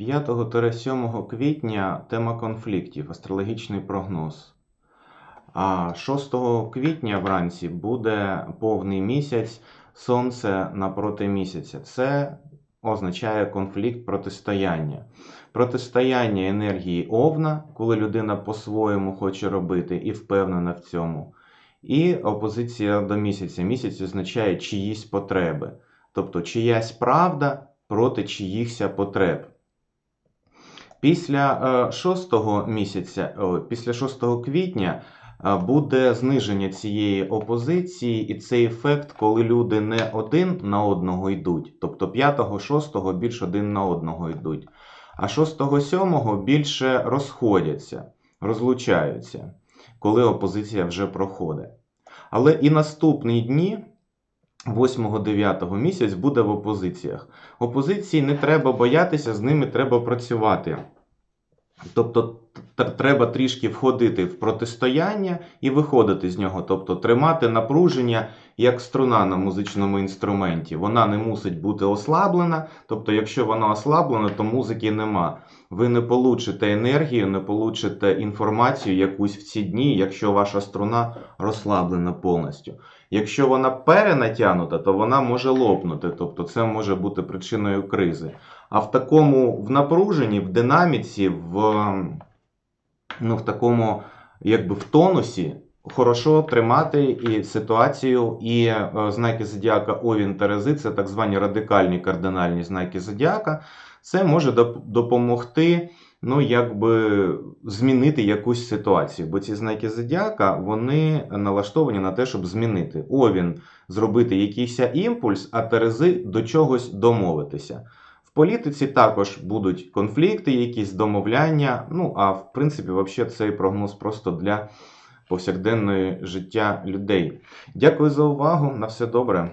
5-7 квітня тема конфліктів, астрологічний прогноз. А 6 квітня вранці буде повний місяць, сонце напроти місяця. Це означає конфлікт протистояння. Протистояння енергії Овна, коли людина по-своєму хоче робити і впевнена в цьому. І опозиція до місяця. Місяць означає чиїсь потреби. Тобто чиясь правда проти чиїхся потреб. Після е, 6 місяця, після 6 квітня е, буде зниження цієї опозиції, і цей ефект, коли люди не один на одного йдуть, тобто 5-6 більш один на одного йдуть, а 6-7 більше розходяться, розлучаються, коли опозиція вже проходить. Але і наступні дні. 8-9 місяць буде в опозиціях. Опозиції не треба боятися, з ними треба працювати. Тобто треба трішки входити в протистояння і виходити з нього. Тобто тримати напруження як струна на музичному інструменті. Вона не мусить бути ослаблена. Тобто, якщо вона ослаблена, то музики нема. Ви не получите енергію, не получите інформацію якусь в ці дні, якщо ваша струна розслаблена повністю. Якщо вона перенатягнута, то вона може лопнути, тобто це може бути причиною кризи. А в такому в напруженні, в динаміці, в, ну, в такому якби в тонусі хорошо тримати і ситуацію, і е, знаки зодіака Овін Терези, це так звані радикальні кардинальні знаки зодіака. Це може допомогти ну, якби змінити якусь ситуацію. Бо ці знаки зодіака вони налаштовані на те, щоб змінити. Овін зробити якийсь імпульс, а Терези до чогось домовитися. В політиці також будуть конфлікти, якісь домовляння. Ну а в принципі, взагалі, цей прогноз просто для повсякденної життя людей. Дякую за увагу. На все добре.